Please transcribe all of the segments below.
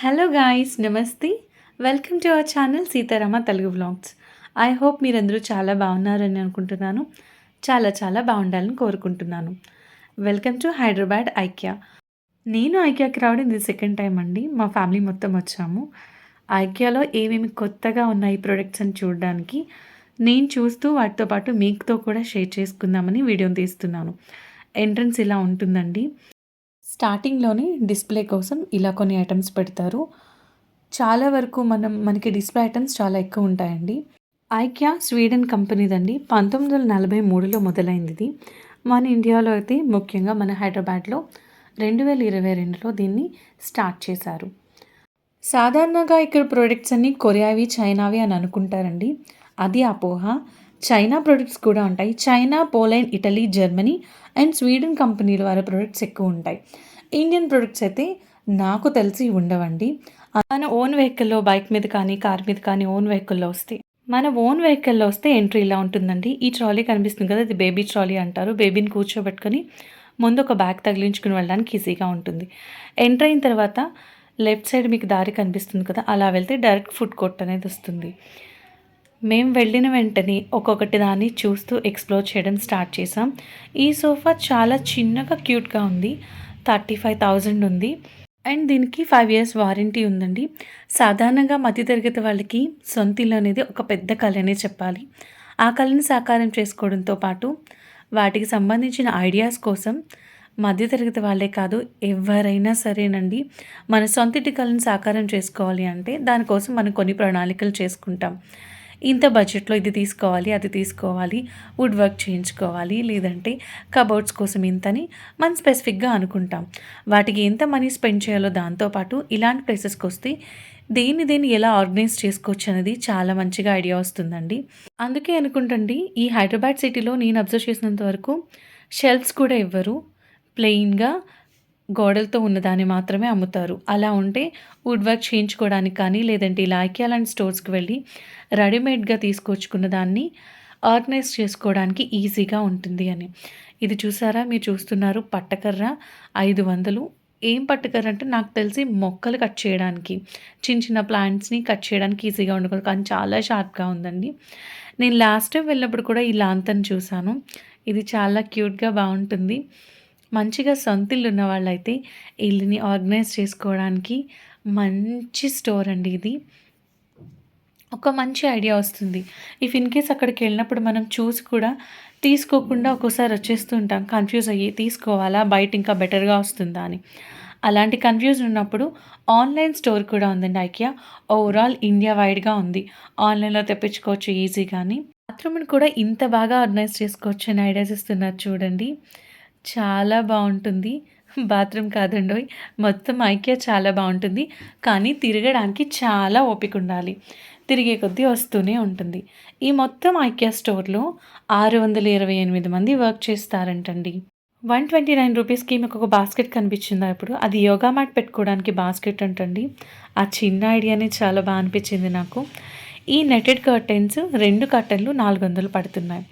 Hello guys నమస్తే welcome to our channel Seetharama Telugu vlogs I hope మీరందరూ చాలా బాగున్నారని అనుకుంటున్నాను. చాలా చాలా బాగుండాలని కోరుకుంటున్నాను. వెల్కమ్ టు హైదరాబాద్ ఐక్యా నేను ఐక్యాకి రావడం ఇది సెకండ్ టైం అండి. మా ఫ్యామిలీ మొత్తం వచ్చాము. ఐక్యాలో ఏమేమి కొత్తగా ఉన్నాయి ప్రొడక్ట్స్ అని చూడడానికి నేను చూస్తూ వాటితో పాటు మీకుతో కూడా షేర్ చేసుకుందామని వీడియోని తీస్తున్నాను. ఎంట్రన్స్ ఇలా ఉంటుందండి. స్టార్టింగ్లోనే డిస్ప్లే కోసం ఇలా కొన్ని ఐటమ్స్ పెడతారు. చాలా వరకు మనం మనకి డిస్ప్లే ఐటమ్స్ చాలా ఎక్కువ ఉంటాయండి. ఐక్యా స్వీడన్ కంపెనీదండి. పంతొమ్మిది వందల నలభై మూడులో మొదలైంది ఇది మన ఇండియాలో అయితే ముఖ్యంగా మన హైదరాబాద్లో రెండు వేల ఇరవై రెండులో దీన్ని స్టార్ట్ చేశారు. సాధారణంగా ఇక్కడ ప్రోడక్ట్స్ అన్నీ కొరియావి చైనావి అని అనుకుంటారండి. అది అపోహ. చైనా ప్రొడక్ట్స్ కూడా ఉంటాయి. China Poland Italy Germany and Sweden కంపెనీల వారి ప్రొడక్ట్స్ ఎక్కువ ఉంటాయి. ఇండియన్ ప్రొడక్ట్స్ అయితే నాకు తెలిసి ఉండవండి. మన ఓన్ వెహికల్లో బైక్ మీద కానీ కార్ మీద కానీ ఓన్ వెహికల్లో వస్తే మన ఓన్ వెహికల్లో వస్తే ఎంట్రీ ఇలా ఉంటుందండి. ఈ ట్రాలీ కనిపిస్తుంది కదా ఇది బేబీ ట్రాలీ అంటారు. బేబీని కూర్చోబెట్టుకొని ముందు ఒక బ్యాగ్ తగిలించుకుని వెళ్ళడానికి ఈజీగా ఉంటుంది. ఎంటర్ అయిన తర్వాత లెఫ్ట్ సైడ్ మీకు దారి కనిపిస్తుంది కదా అలా వెళ్తే డైరెక్ట్ ఫుడ్ కోర్ట్ అనేది వస్తుంది. మేము వెళ్ళిన వెంటనే ఒక్కొక్కటి దాన్ని చూస్తూ ఎక్స్ప్లోర్ చేయడం స్టార్ట్ చేసాం ఈ సోఫా చాలా చిన్నగా క్యూట్గా ఉంది. థర్టీ ఫైవ్ థౌజండ్ ఉంది. అండ్ దీనికి ఫైవ్ ఇయర్స్ వారంటీ ఉందండి. సాధారణంగా మధ్యతరగతి వాళ్ళకి సొంత ఇల్లు అనేది ఒక పెద్ద కళనే చెప్పాలి. ఆ కళని సాకారం చేసుకోవడంతో పాటు వాటికి సంబంధించిన ఐడియాస్ కోసం మధ్యతరగతి వాళ్ళే కాదు ఎవరైనా సరేనండి మన సొంతింటి కళను సాకారం చేసుకోవాలి అంటే దానికోసం మనం కొన్ని ప్రణాళికలు చేసుకుంటాం. ఇంత బడ్జెట్లో ఇది తీసుకోవాలి అది తీసుకోవాలి వుడ్ వర్క్ చేయించుకోవాలి లేదంటే కబోర్డ్స్ కోసం ఇంతని మనం స్పెసిఫిక్గా అనుకుంటాం. వాటికి ఎంత మనీ స్పెండ్ చేయాలో దాంతోపాటు ఇలాంటి ప్లేసెస్కి వస్తే దేన్ని దేన్ని ఎలా ఆర్గనైజ్ చేసుకోవచ్చు అనేది చాలా మంచిగా ఐడియా వస్తుందండి. అందుకే అనుకుంటండి ఈ హైదరాబాద్ సిటీలో నేను అబ్జర్వ్ చేసినంత వరకు షెల్ఫ్స్ కూడా ఇవ్వరు ప్లెయిన్గా గోడలతో ఉన్నదాన్ని మాత్రమే అమ్ముతారు. అలా ఉంటే వుడ్ వర్క్ చేయించుకోవడానికి కానీ లేదంటే ఇలా ఐక్యా లాంటి స్టోర్స్కి వెళ్ళి రెడీమేడ్గా తీసుకొచ్చుకున్న దాన్ని ఆర్గనైజ్ చేసుకోవడానికి ఈజీగా ఉంటుంది అని. ఇది చూసారా? మీరు చూస్తున్నారు పట్టకర్ర ఐదు వందలు. ఏం పట్టకర్ర అంటే నాకు తెలిసి మొక్కలు కట్ చేయడానికి చిన్న చిన్న ప్లాంట్స్ని కట్ చేయడానికి ఈజీగా ఉండకూడదు. కానీ చాలా షార్ప్గా ఉందండి. నేను లాస్ట్ టైం వెళ్ళినప్పుడు కూడా ఈ లాంతని చూశాను. ఇది చాలా క్యూట్గా బాగుంటుంది. మంచిగా సొంత ఇల్లు ఉన్న వాళ్ళైతే ఇల్లుని ఆర్గనైజ్ చేసుకోవడానికి మంచి స్టోర్ అండి ఇది. ఒక మంచి ఐడియా వస్తుంది. ఇఫ్ ఇన్ కేస్ అక్కడికి వెళ్ళినప్పుడు మనం చూసి కూడా తీసుకోకుండా ఒక్కోసారి వచ్చేస్తూ ఉంటాం. కన్ఫ్యూజ్ అయ్యి తీసుకోవాలా? బయట ఇంకా బెటర్గా వస్తుందా అని. అలాంటి కన్ఫ్యూజ్ ఉన్నప్పుడు ఆన్లైన్ స్టోర్ కూడా ఉందండి ఐకియా. ఓవరాల్ ఇండియా వైడ్గా ఉంది. ఆన్లైన్లో తెప్పించుకోవచ్చు ఈజీగాని. బాత్రూమ్ని కూడా ఇంత బాగా ఆర్గనైజ్ చేసుకోవచ్చు అని ఐడియాస్ ఇస్తున్నారు చూడండి. చాలా బాగుంటుంది. బాత్రూమ్ కాదండోయ్ మొత్తం ఐక్య చాలా బాగుంటుంది. కానీ తిరగడానికి చాలా ఓపిక ఉండాలి. తిరిగే కొద్దీ వస్తూనే ఉంటుంది. ఈ మొత్తం ఐక్య స్టోర్లో ఆరు వందల ఇరవై ఎనిమిది మంది వర్క్ చేస్తారంటండి. వన్ ట్వంటీ నైన్ రూపీస్కి మీకు ఒక బాస్కెట్ కనిపించిందా ఇప్పుడు? అది యోగా మ్యాట్ పెట్టుకోవడానికి బాస్కెట్ అంటండి. ఆ చిన్న ఐడియానే చాలా బాగా అనిపించింది నాకు. ఈ నెటెడ్ కర్టెన్స్ రెండు కర్టెన్లు నాలుగు వందలు పడుతున్నాయి.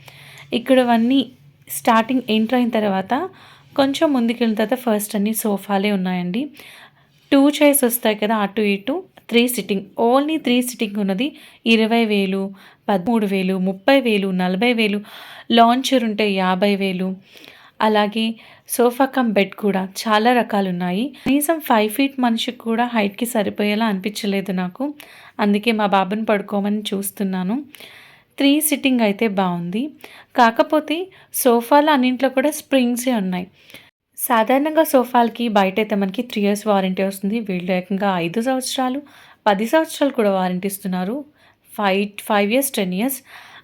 ఇక్కడవన్నీ స్టార్టింగ్ ఎంటర్ అయిన తర్వాత కొంచెం ముందుకెళ్ళిన తర్వాత ఫస్ట్ అన్ని సోఫాలే ఉన్నాయండి. టూ చైర్స్ వస్తాయి కదా అటు ఇటు three sitting only three sitting ఉన్నది. ఇరవై వేలు పదమూడు వేలు ముప్పై వేలు నలభై వేలు లాంచర్ ఉంటే యాభై వేలు. అలాగే సోఫా కమ్ బెడ్ కూడా చాలా రకాలు ఉన్నాయి కనీసం ఫైవ్ ఫీట్ మనిషికి కూడా హైట్కి సరిపోయేలా అనిపించలేదు నాకు. అందుకే మా బాబుని పడుకోమని చూస్తున్నాను. త్రీ సిట్టింగ్ అయితే బాగుంది. కాకపోతే సోఫాలు అన్నింట్లో కూడా స్ప్రింగ్సే ఉన్నాయి. సాధారణంగా సోఫాలకి బయట అయితే మనకి త్రీ ఇయర్స్ వారంటీ వస్తుంది. వీళ్ళు ఏకంగా ఐదు సంవత్సరాలు పది సంవత్సరాలు కూడా వారంటీ ఇస్తున్నారు five five years ten years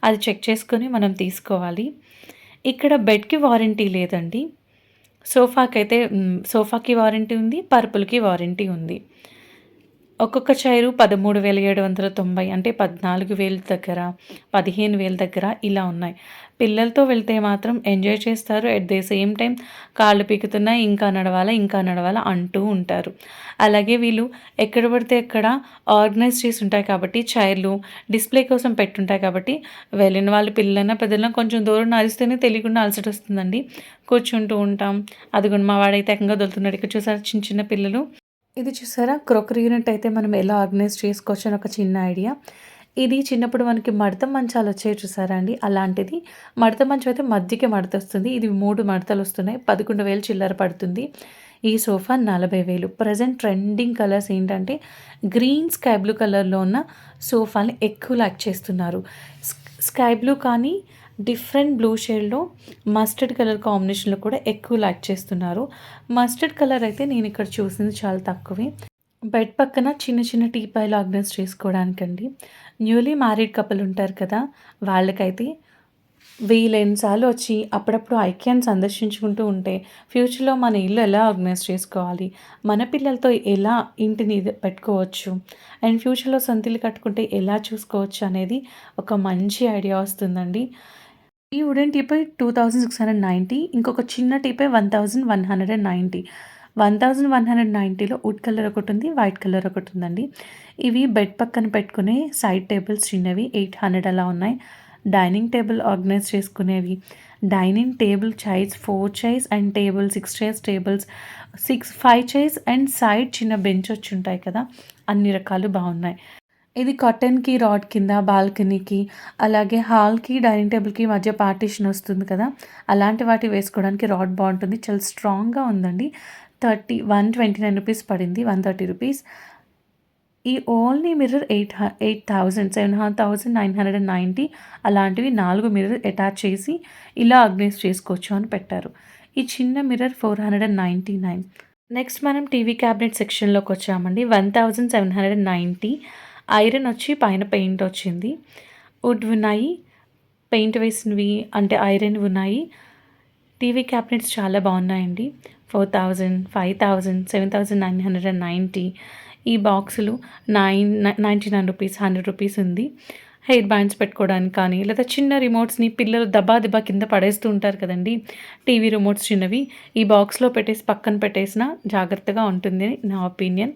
అది చెక్ చేసుకొని మనం తీసుకోవాలి. ఇక్కడ బెడ్కి వారంటీ లేదండి. సోఫాకి అయితే సోఫాకి వారంటీ ఉంది పర్పుల్కి వారంటీ ఉంది. ఒక్కొక్క చైరు పదమూడు వేల ఏడు వందల తొంభై అంటే పద్నాలుగు వేల దగ్గర పదిహేను వేల దగ్గర ఇలా ఉన్నాయి. పిల్లలతో వెళ్తే మాత్రం ఎంజాయ్ చేస్తారు. ఎట్ ద సేమ్ టైం కాళ్ళు పీకుతున్నా ఇంకా నడవాలా ఇంకా నడవాలా అంటూ ఉంటారు. అలాగే వీళ్ళు ఎక్కడ పడితే ఎక్కడ ఆర్గనైజ్ చేసి ఉంటాయి కాబట్టి చైర్లు డిస్ప్లే కోసం పెట్టుంటాయి కాబట్టి వెళ్ళిన వాళ్ళు పిల్లలైనా పెద్దలైనా కొంచెం దూరం నరిస్తేనే తెలియకుండా అలసట వస్తుందండి. కూర్చుంటూ ఉంటాం. అది కూడా మా వాడైతే ఏకంగా దొరుకుతున్నాడు ఇక్కడ చూసారు చిన్న చిన్న పిల్లలు? ఇది చూసారా? క్రోకరీ యూనిట్ అయితే మనం ఎలా ఆర్గనైజ్ చేసుకోవచ్చు అని ఒక చిన్న ఐడియా. ఇది చిన్నప్పుడు మనకి మడత మంచాలు వచ్చాయి చూసారా అండి? అలాంటిది మడత మంచం అయితే మధ్యకి మడత వస్తుంది. ఇది మూడు మడతలు వస్తున్నాయి. పదకొండు వేలు చిల్లర పడుతుంది. ఈ సోఫా నలభై వేలు. ప్రజెంట్ ట్రెండింగ్ కలర్స్ ఏంటంటే గ్రీన్ స్కై బ్లూ కలర్లో ఉన్న సోఫాని ఎక్కువ లైక్ చేస్తున్నారు. స్కై బ్లూ కానీ డిఫరెంట్ బ్లూ షేడ్లో మస్టర్డ్ కలర్ కాంబినేషన్లో కూడా ఎక్కువ లైక్ చేస్తున్నారు. మస్టర్డ్ కలర్ అయితే నేను ఇక్కడ చూసింది చాలా తక్కువే. బెడ్ పక్కన చిన్న చిన్న టీపాయలు ఆర్గనైజ్ చేసుకోవడానికండి. న్యూలీ మ్యారీడ్ కపుల్ ఉంటారు కదా వాళ్ళకైతే వీలైనసార్లు వచ్చి అప్పుడప్పుడు ఐక్యాన్ని సందర్శించుకుంటూ ఉంటే ఫ్యూచర్లో మన ఇల్లు ఎలా ఆర్గనైజ్ చేసుకోవాలి మన పిల్లలతో ఎలా ఇంటిని పెట్టుకోవచ్చు అండ్ ఫ్యూచర్లో సొంత కట్టుకుంటే ఎలా చూసుకోవచ్చు అనేది ఒక మంచి ఐడియా వస్తుందండి. ఈ wooden teapoy two thousand six hundred ninety ఇంకొక చిన్న teapoy one thousand one hundred and ninety. One thousand one hundred నైంటీలో wood colour ఒకటి ఉంది వైట్ కలర్ ఒకటి ఉందండి. ఇవి బెడ్ పక్కన పెట్టుకునే సైడ్ టేబుల్స్ చిన్నవి ఎయిట్ హండ్రెడ్ అలా ఉన్నాయి. Dining table organise చేసుకునేవి. Dining table chairs four chairs and table six chairs tables six five chairs and side చిన్న బెంచ్ వచ్చి ఉంటాయి కదా అన్ని రకాలు బాగున్నాయి. ఇది కర్టెన్కి రాడ్ కింద బాల్కనీకి అలాగే హాల్కి డైనింగ్ టేబుల్కి మధ్య పార్టీషన్ వస్తుంది కదా. అలాంటి వాటి వేసుకోవడానికి రాడ్ బాగుంటుంది. చాలా స్ట్రాంగ్గా ఉందండి. Thirty one twenty nine rupees పడింది. One thirty rupees. ఈ only mirror eight eight thousand seven thousand nine hundred and ninety అలాంటివి నాలుగు మిర్రర్ అటాచ్ చేసి ఇలా ఆర్గనైజ్ చేసుకోవచ్చు అని పెట్టారు. ఈ చిన్న mirror four hundred and ninety nine. Next మనం టీవీ క్యాబినెట్ సెక్షన్లోకి వచ్చామండి. One thousand seven hundred and ninety iron వచ్చి పైన పెయింట్ వచ్చింది. వుడ్ ఉన్నాయి పెయింట్ వేసినవి అంటే ఐరన్ ఉన్నాయి టీవీ క్యాబినెట్స్ చాలా బాగున్నాయండి. Four thousand five thousand seven thousand nine hundred and ninety. ఈ బాక్సులు nine ninety nine rupees hundred rupees ఉంది. హెయిర్ బ్యాండ్స్ పెట్టుకోవడానికి కానీ లేదా చిన్న రిమోట్స్ని పిల్లలు దబా దబా కింద పడేస్తూ ఉంటారు కదండి. టీవీ రిమోట్స్ చిన్నవి. ఈ బాక్స్లో పెట్టేసి పక్కన పెట్టేసిన జాగ్రత్తగా ఉంటుంది నా ఒపీనియన్.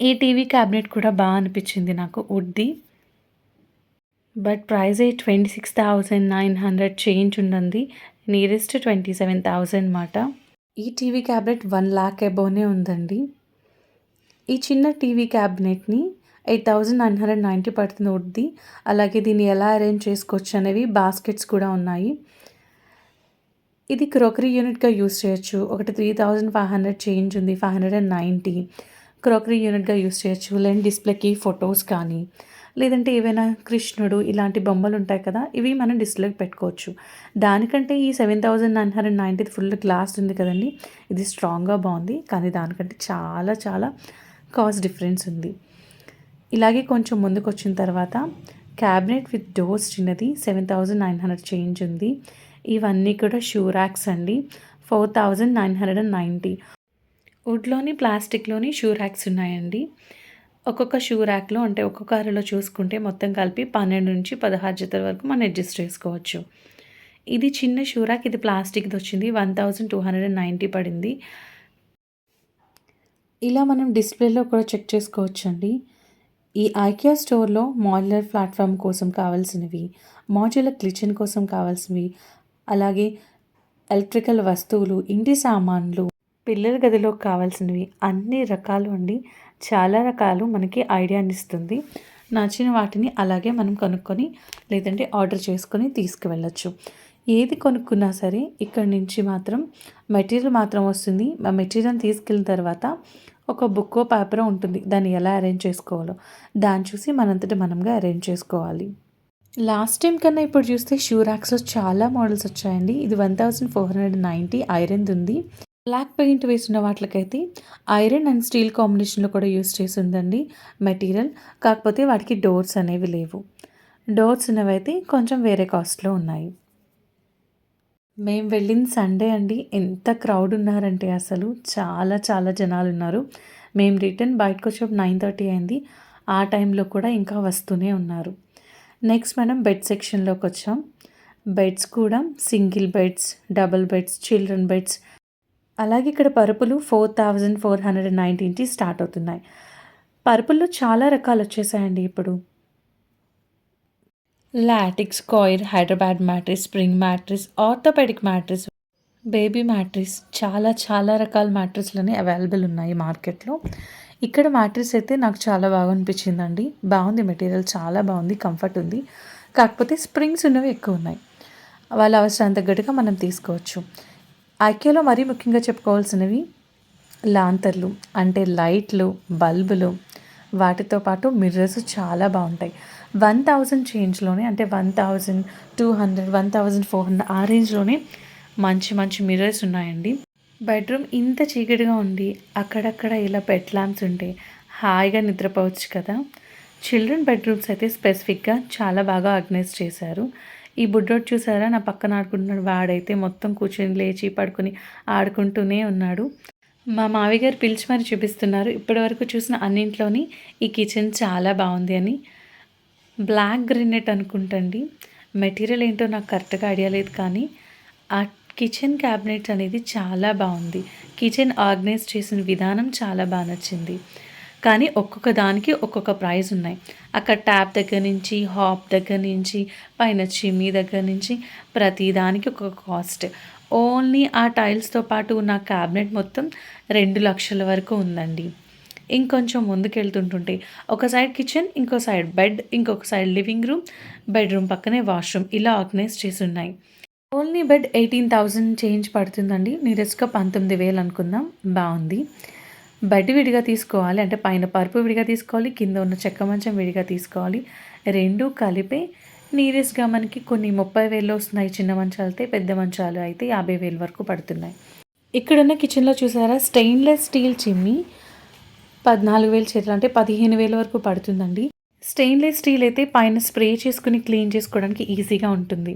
ఈ టీవీ క్యాబినెట్ కూడా బాగా అనిపించింది నాకు వుడ్ది but price a twenty six thousand nine hundred change ఉన్నది నియరెస్ట్ ట్వంటీ సెవెన్ థౌజండ్ మాట ఈ టీవీ క్యాబినెట్ వన్ ల్యాక్ అబోనే ఉందండి. ఈ చిన్న TV క్యాబినెట్ని eight thousand nine hundred ninety పడుతుంది ఉడ్ది. అలాగే దీన్ని ఎలా అరేంజ్ చేసుకోవచ్చు అనేవి బాస్కెట్స్ కూడా ఉన్నాయి. ఇది క్రోకరీ యూనిట్గా యూస్ చేయొచ్చు. ఒకటి three thousand five hundred change ఉంది five hundred and ninety. Crockery యూనిట్గా యూస్ చేయొచ్చు. లెన్ డిస్ప్లేకి ఫొటోస్ కానీ లేదంటే ఏవైనా కృష్ణుడు ఇలాంటి బొమ్మలు ఉంటాయి కదా ఇవి మనం డిస్ప్లేకి పెట్టుకోవచ్చు. దానికంటే ఈ seven thousand nine hundred ninety full glass ఉంది కదండి. ఇది స్ట్రాంగ్గా బాగుంది. కానీ దానికంటే చాలా చాలా కాస్ట్ డిఫరెన్స్ ఉంది. ఇలాగే కొంచెం ముందుకు వచ్చిన తర్వాత క్యాబినెట్ విత్ డోర్స్ చిన్నది seven thousand nine hundred change ఉంది. ఇవన్నీ కూడా షూ ర్యాక్స్ అండి. Four thousand nine hundred and ninety. వుడ్లోని ప్లాస్టిక్లోని షూ ర్యాక్స్ ఉన్నాయండి. ఒక్కొక్క షూ ర్యాక్లో అంటే ఒక్కొక్క అరలో చూసుకుంటే మొత్తం కలిపి పన్నెండు నుంచి పదహారు జతల వరకు మనం అడ్జస్ట్ చేసుకోవచ్చు. ఇది చిన్న షూ ర్యాక్ ఇది ప్లాస్టిక్ది వచ్చింది. One thousand two hundred and ninety పడింది. ఇలా మనం డిస్ప్లేలో కూడా చెక్ చేసుకోవచ్చండి. ఈ ఐకియా స్టోర్లో మాడ్యులర్ ప్లాట్ఫామ్ కోసం కావాల్సినవి మాడ్యులర్ కిచెన్ కోసం కావాల్సినవి అలాగే ఎలక్ట్రికల్ వస్తువులు ఇంటి సామాన్లు పిల్లల గదిలో కావాల్సినవి అన్ని రకాలు అండి. చాలా రకాలు మనకి ఐడియాని ఇస్తుంది నచ్చిన వాటిని అలాగే మనం కొనుక్కొని లేదంటే ఆర్డర్ చేసుకొని తీసుకువెళ్ళచ్చు. ఏది కొనుక్కున్నా సరే ఇక్కడ నుంచి మాత్రం మెటీరియల్ మాత్రం వస్తుంది. ఆ మెటీరియల్ తీసుకెళ్ళిన తర్వాత ఒక బుక్కో పేపర్ ఉంటుంది. దాన్ని ఎలా అరేంజ్ చేసుకోవాలో. దాన్ని చూసి మనంతటి మనంగా అరేంజ్ చేసుకోవాలి. లాస్ట్ టైం కన్నా ఇప్పుడు చూస్తే షూ ర్యాక్స్లో చాలా మోడల్స్ వచ్చాయండి. ఇది one thousand four hundred ninety iron ఉంది. బ్లాక్ పెయింట్ వేసిన వాటికైతే ఐరన్ అండ్ స్టీల్ కాంబినేషన్లో కూడా యూస్ చేసి ఉందండి మెటీరియల్. కాకపోతే వాటికి డోర్స్ అనేవి లేవు. డోర్స్ ఉన్నవైతే కొంచెం వేరే కాస్ట్లో ఉన్నాయి. మేము వెళ్ళిన సండే అండి ఎంత క్రౌడ్ ఉన్నారంటే అసలు చాలా చాలా జనాలు ఉన్నారు. మేము రిటర్న్ బయటకు వచ్చేప్పుడు నైన్ థర్టీ అయింది. ఆ టైంలో కూడా ఇంకా వస్తూనే ఉన్నారు. నెక్స్ట్ మనం బెడ్ సెక్షన్లోకి వచ్చాం. బెడ్స్ కూడా single beds double beds children beds అలాగే ఇక్కడ పరుపులు four thousand four hundred and start అవుతున్నాయి. పరుపుల్లో చాలా రకాలు వచ్చేసాయండి ఇప్పుడు. Latex coir Hyderabad mattress spring mattress orthopedic mattress baby mattress చాలా చాలా రకాల మ్యాట్రిస్లని అవైలబుల్ ఉన్నాయి మార్కెట్లో. ఇక్కడ మ్యాట్రిస్ అయితే నాకు చాలా బాగా అనిపించిందండి. బాగుంది మెటీరియల్ చాలా బాగుంది కంఫర్ట్ ఉంది. కాకపోతే స్ప్రింగ్స్ ఉన్నవి ఎక్కువ ఉన్నాయి. వాళ్ళ అవసరానికి తగ్గట్టుగా మనం తీసుకోవచ్చు. ఐక్యలో మరీ ముఖ్యంగా చెప్పుకోవాల్సినవి లాంతర్లు అంటే లైట్లు బల్బులు. వాటితో పాటు మిర్రర్స్ చాలా బాగుంటాయి. వన్ థౌజండ్ చేంజ్లోనే అంటే one thousand two hundred one thousand four hundred ఆ రేంజ్లోనే మంచి మంచి మిర్రర్స్ ఉన్నాయండి. బెడ్రూమ్ ఇంత చీకటిగా ఉండి అక్కడక్కడ ఇలా బెడ్ ల్యాంప్స్ ఉంటే హాయిగా నిద్రపోవచ్చు కదా. చిల్డ్రన్ బెడ్రూమ్స్ అయితే స్పెసిఫిక్గా చాలా బాగా ఆర్గనైజ్ చేశారు. ఈ బుడ్డోడు చూసారా? నా పక్కన ఆడుకుంటున్నాడు వాడైతే మొత్తం కూర్చొని లేచి పడుకొని ఆడుకుంటూనే ఉన్నాడు. మా మావి గారు పిలిచి మరి చూపిస్తున్నారు. ఇప్పటివరకు చూసిన అన్నింట్లోని ఈ కిచెన్ చాలా బాగుంది అని. బ్లాక్ గ్రినెట్ అనుకుంటండి. మెటీరియల్ ఏంటో నాకు కరెక్ట్గా ఐడియా లేదు కానీ ఆ కిచెన్ క్యాబినెట్ అనేది చాలా బాగుంది. కిచెన్ ఆర్గనైజ్ చేసిన విధానం చాలా బాగా నచ్చింది. కానీ ఒక్కొక్క దానికి ఒక్కొక్క ప్రైజ్ ఉన్నాయి. అక్కడ ట్యాప్ దగ్గర నుంచి హాప్ దగ్గర నుంచి పైన చిమ్మి దగ్గర నుంచి ప్రతి దానికి ఒక్కొక్క కాస్ట్. ఓన్లీ ఆ టైల్స్తో పాటు ఉన్న క్యాబినెట్ మొత్తం రెండు లక్షల వరకు ఉందండి. ఇంకొంచెం ముందుకెళ్తుంటుంటే ఒక సైడ్ కిచెన్ ఇంకో సైడ్ బెడ్ ఇంకొక సైడ్ లివింగ్ రూమ్ బెడ్రూమ్ పక్కనే వాష్రూమ్ ఇలా ఆర్గనైజ్ చేసి ఉన్నాయి only bed eighteen thousand change పడుతుందండి. నీరస్గా పంతొమ్మిది వేలు అనుకుందాం. బాగుంది. బెడ్ విడిగా తీసుకోవాలి అంటే పైన పరుపు విడిగా తీసుకోవాలి కింద ఉన్న చెక్క మంచం విడిగా తీసుకోవాలి. రెండు కలిపే నీరెస్గా మనకి కొన్ని ముప్పై వేలు వస్తున్నాయి. చిన్న మంచాలు అయితే పెద్ద మంచాలు అయితే యాభై వేలు వరకు పడుతున్నాయి. ఇక్కడున్న కిచెన్లో చూసారా? స్టెయిన్లెస్ స్టీల్ చిమ్మి పద్నాలుగు వేలు చేతులు అంటే పదిహేను వేల వరకు పడుతుందండి. స్టెయిన్లెస్ స్టీల్ అయితే పైన స్ప్రే చేసుకుని క్లీన్ చేసుకోవడానికి ఈజీగా ఉంటుంది.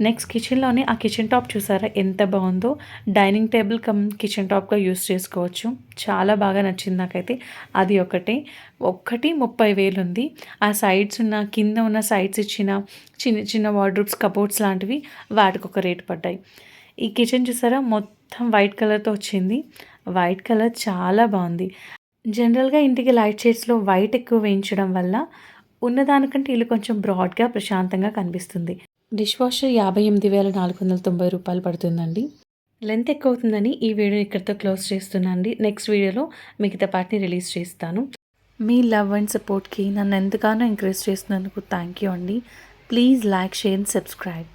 నెక్స్ట్ కిచెన్లోనే ఆ కిచెన్ టాప్ చూసారా? ఎంత బాగుందో. డైనింగ్ టేబుల్ కమ్ కిచెన్ టాప్గా యూస్ చేసుకోవచ్చు. చాలా బాగా నచ్చింది నాకైతే. అది ఒకటే. ఒక్కటి ముప్పై వేలు ఉంది. ఆ సైడ్స్ ఉన్న కింద ఉన్న సైడ్స్ ఇచ్చిన చిన్న చిన్న వార్డ్రూప్స్ కబోర్డ్స్ లాంటివి వాటికి ఒక రేటు పడ్డాయి. ఈ కిచెన్ చూసారా? మొత్తం వైట్ కలర్తో వచ్చింది. వైట్ కలర్ చాలా బాగుంది. జనరల్గా ఇంటికి లైట్ షేడ్స్లో వైట్ ఎక్కువ వేయించడం వల్ల ఉన్నదానికంటే ఇల్లు కొంచెం బ్రాడ్గా ప్రశాంతంగా కనిపిస్తుంది. డిష్ వాషర్ యాభై ఎనిమిది వేల నాలుగు వందల తొంభై రూపాయలు పడుతుందండి. లెంత్ ఎక్కువ అవుతుందని ఈ వీడియో ఇక్కడితో క్లోజ్ చేస్తున్నానండి. నెక్స్ట్ వీడియోలో మిగతా పార్ట్ని రిలీజ్ చేస్తాను. మీ లవ్ అండ్ సపోర్ట్కి నన్ను ఎంతగానో ఎంకరేజ్ చేస్తున్నందుకు థ్యాంక్ యూ అండి. Please like share and subscribe.